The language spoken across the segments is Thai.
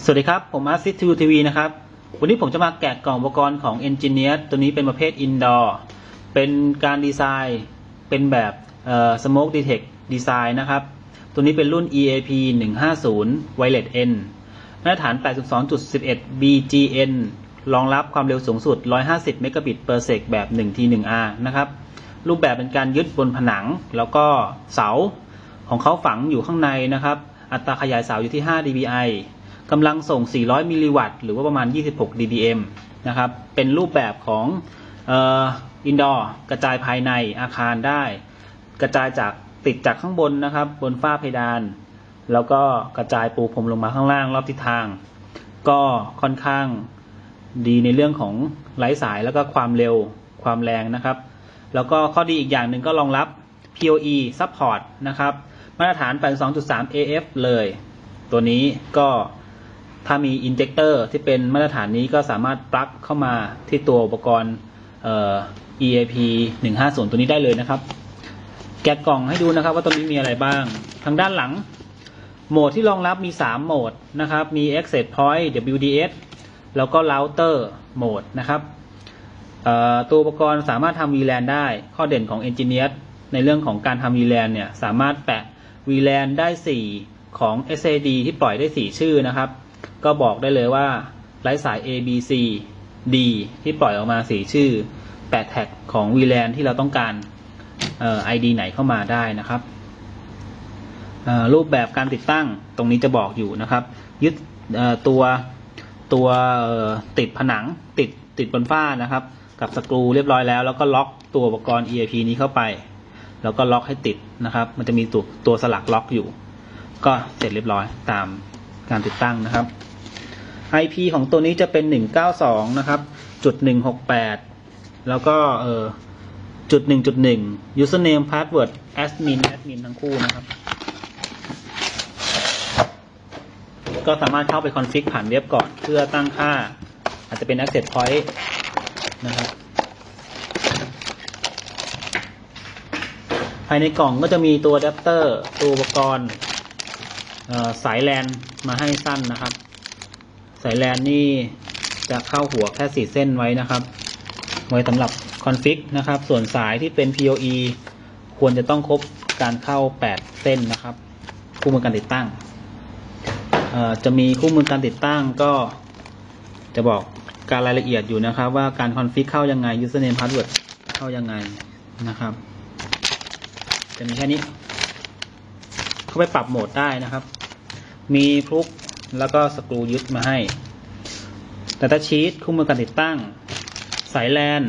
สวัสดีครับ ผมอาร์ซิทูทีวีนะครับ วันนี้ผมจะมาแกะกล่องอุปกรณ์ของ Engineer ตัวนี้เป็นประเภท Indoor เป็นการดีไซน์เป็นแบบเอ่อ Smoke Detect Design นะครับ ตัวนี้เป็นรุ่น EAP 150 Wireless N มาตรฐาน 82.11 BGN รองรับความเร็วสูงสุด 150 Mbit per sec แบบ 1T1R นะครับ รูปแบบเป็นการยึดบนผนังแล้วก็เสาของเขาฝังอยู่ข้างในนะครับ อัตราขยายเสาอยู่ที่ 5 dBi กำลังส่ง 400 มิลลิวัตต์ หรือว่าประมาณ 26 dBm นะครับ เป็นรูปแบบของอินดอร์กระจายภายในอาคารได้ กระจายจากติดจากข้างบนนะครับ บนฝ้าเพดาน แล้วก็กระจายปูพรมลงมาข้างล่างรอบทิศทาง ก็ค่อนข้างดีในเรื่องของไร้สายแล้วก็ความเร็วความแรงนะครับ แล้วก็ข้อดีอีกอย่างหนึ่งก็รองรับ PoE Support นะครับ มาตรฐาน 82.3 AF เลย ตัวนี้ก็ ถ้ามีอินเจคเตอร์ที่เป็นมาตรฐานนี้ก็สามารถปลั๊กเข้ามาที่ตัวอุปกรณ์เอ่อ EAP 150 ตัวนี้ได้เลยนะครับ แกะกล่องให้ดูนะครับว่าตัวนี้มีอะไรบ้าง ทางด้านหลัง โหมดที่รองรับมี 3 โหมดนะครับ มี Access Point WDS แล้วก็ Router โหมดนะครับตัวอุปกรณ์สามารถทำ VLAN ได้ ข้อเด่นของ Engineer ในเรื่องของการทำ VLAN เนี่ย สามารถแปะ VLAN ได้ 4 ของ SAD ที่ปล่อยได้ 4 ชื่อนะครับ ก็บอกได้เลยว่าไร้สาย A B C D ที่ปล่อยออกมา4ชื่อแปะแท็กของ VLAN ที่เราต้องการเอ่อ ID ไหนเข้ามาได้นะครับ รูปแบบการติดตั้งตรงนี้จะบอกอยู่นะครับ ยึดตัวตัวติดผนังติดติดบนฝ้านะครับ กับสกรูเรียบร้อยแล้ว แล้วก็ล็อกตัวอุปกรณ์ EIP นี้เข้าไป แล้วก็ล็อกให้ติดนะครับ มันจะมีตัวตัวสลักล็อกอยู่ ก็เสร็จเรียบร้อยตามการติดตั้งนะครับ IP ของตัวนี้จะเป็น 192 นะครับ จุด 168 แล้วก็เออจุด 1.1 username password admin admin ทั้งคู่นะครับ ก็สามารถเข้าไปคอนฟิกผ่านเว็บก่อน เพื่อตั้งค่า อาจจะเป็น access point นะครับภายในกล่องก็จะมีตัวอะแดปเตอร์ตัวอุปกรณ์สายแลนมาให้สั้นนะครับ สายแลนนี่จะเข้าหัวแค่สี่เส้นไว้นะครับไว้สำหรับคอนฟิกนะครับ ส่วนสายที่เป็น PoE ควรจะต้องครบการเข้า 8 เส้นนะครับ คู่มือการติดตั้ง จะมีคู่มือการติดตั้งก็จะบอกการรายละเอียดอยู่นะครับ ว่าการคอนฟิกเข้ายังไง username password เข้ายังไงนะครับ จะมีแค่นี้ เข้าไปปรับโหมดได้นะครับ มีพลุก แล้วก็สกรูยึดมาให้ แต่ถ้าชีตคู่มือการติดตั้ง สายแลน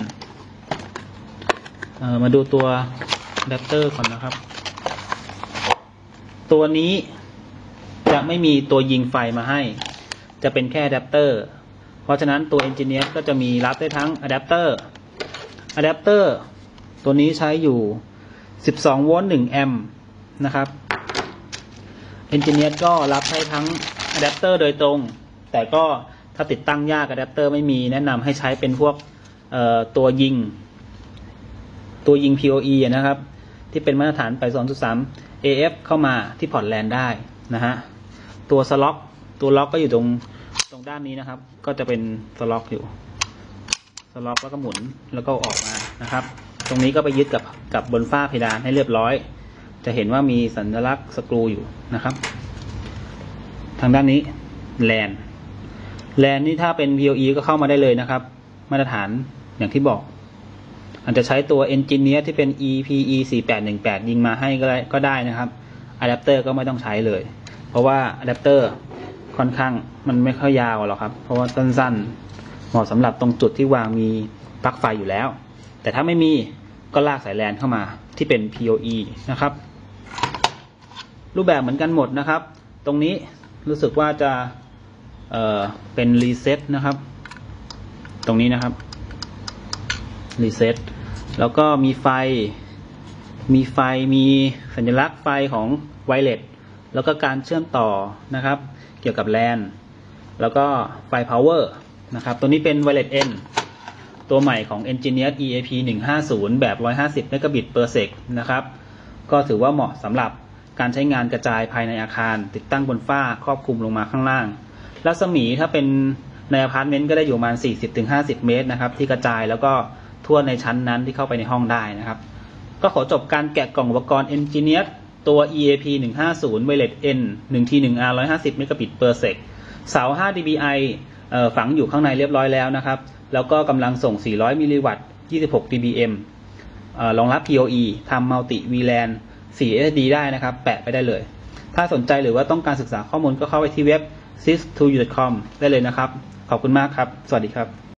มาดูตัวอะแดปเตอร์ก่อนนะครับ ตัวนี้จะไม่มีตัวยิงไฟมาให้ จะเป็นแค่อะแดปเตอร์ เพราะฉะนั้นตัว Engineer ก็จะมีรับได้ทั้งอะแดปเตอร์อะแดปเตอร์ตัวนี้ใช้อยู่ 12 โวลต์ 1 แอมป์นะครับ Engineer ก็รับให้ทั้ง อะแดปเตอร์โดยตรง แต่ก็ถ้าติดตั้งยากอะแดปเตอร์ไม่มีแนะนำให้ใช้เป็นพวกตัวยิง ตัวยิง PoE อะนะครับ ที่เป็นมาตรฐานไป2.3 AF เข้ามาที่พอร์ตแลนได้นะฮะตัวสล็อกตัวล็อกก็อยู่ตรงตรงด้านนี้นะครับ ก็จะเป็นสล็อกอยู่สล็อกแล้วก็หมุนแล้วก็ออกมานะครับ ตรงนี้ก็ไปยึดกับกับบนฝ้าเพดานให้เรียบร้อย จะเห็นว่ามีสัญลักษณ์สกรูอยู่นะครับ ทางด้านนี้แลนแลนนี่ถ้าเป็น PoE ก็เข้ามาได้เลยนะครับ มาตรฐานอย่างที่บอก อาจจะใช้ตัว Engineer ที่เป็น EPE 4818 ยิงมาให้ก็ได้ก็ได้นะครับอะแดปเตอร์ก็ไม่ต้องใช้เลย เพราะว่าอะแดปเตอร์ค่อนข้างมันไม่ค่อยยาวหรอกครับ เพราะว่าสั้นๆ เหมาะสำหรับตรงจุดที่วางมีปลั๊กไฟอยู่แล้ว แต่ถ้าไม่มีก็ลากสายแลนเข้ามาที่เป็น PoE นะครับ รูปแบบเหมือนกันหมดนะครับ ตรงนี้ รู้สึกว่าจะเเป็นรีเซ็ตนะครับ ตรงนี้นะครับรีเซ็ตแล้วก็มีไฟ มีไฟมีสัญลักษณ์ไฟของไวเลสแล้วก็การเชื่อมต่อนะครับ เกี่ยวกับแลนแล้วก็ไฟ power นะครับ ตัวนี้เป็น wireless N ตัวใหม่ของ Engineer EAP 150 แบบ 150 Mbit per sec นะครับ ก็ถือว่าเหมาะสำหรับ การใช้งานกระจายภายในอาคาร ติดตั้งบนฝ้าครอบคลุมลงมาข้างล่าง รัศมีถ้าเป็นในอพาร์ตเมนต์ก็ได้อยู่ประมาณ 40-50 เมตรนะครับ ที่กระจายแล้วก็ทั่วในชั้นนั้นที่เข้าไปในห้องได้นะครับ ก็ขอจบการแกะกล่องอุปกรณ์ Engineer ตัว EAP 150 w i r e l e s N 1 T 1 R 150 Mbit per sec เสา 5 dBi เอ่อฝังอยู่ข้างในเรียบร้อยแล้วนะครับ แล้วก็กำลังส่ง 400 มิลลิวัตต์ 26 dBm เอ่อรองรับ PoE ทำ Multi VLAN 4 SD ได้นะครับ แปะไปได้เลย ถ้าสนใจหรือว่าต้องการศึกษาข้อมูลก็เข้าไปที่เว็บ sys2u.com ได้เลยนะครับ ขอบคุณมากครับ สวัสดีครับ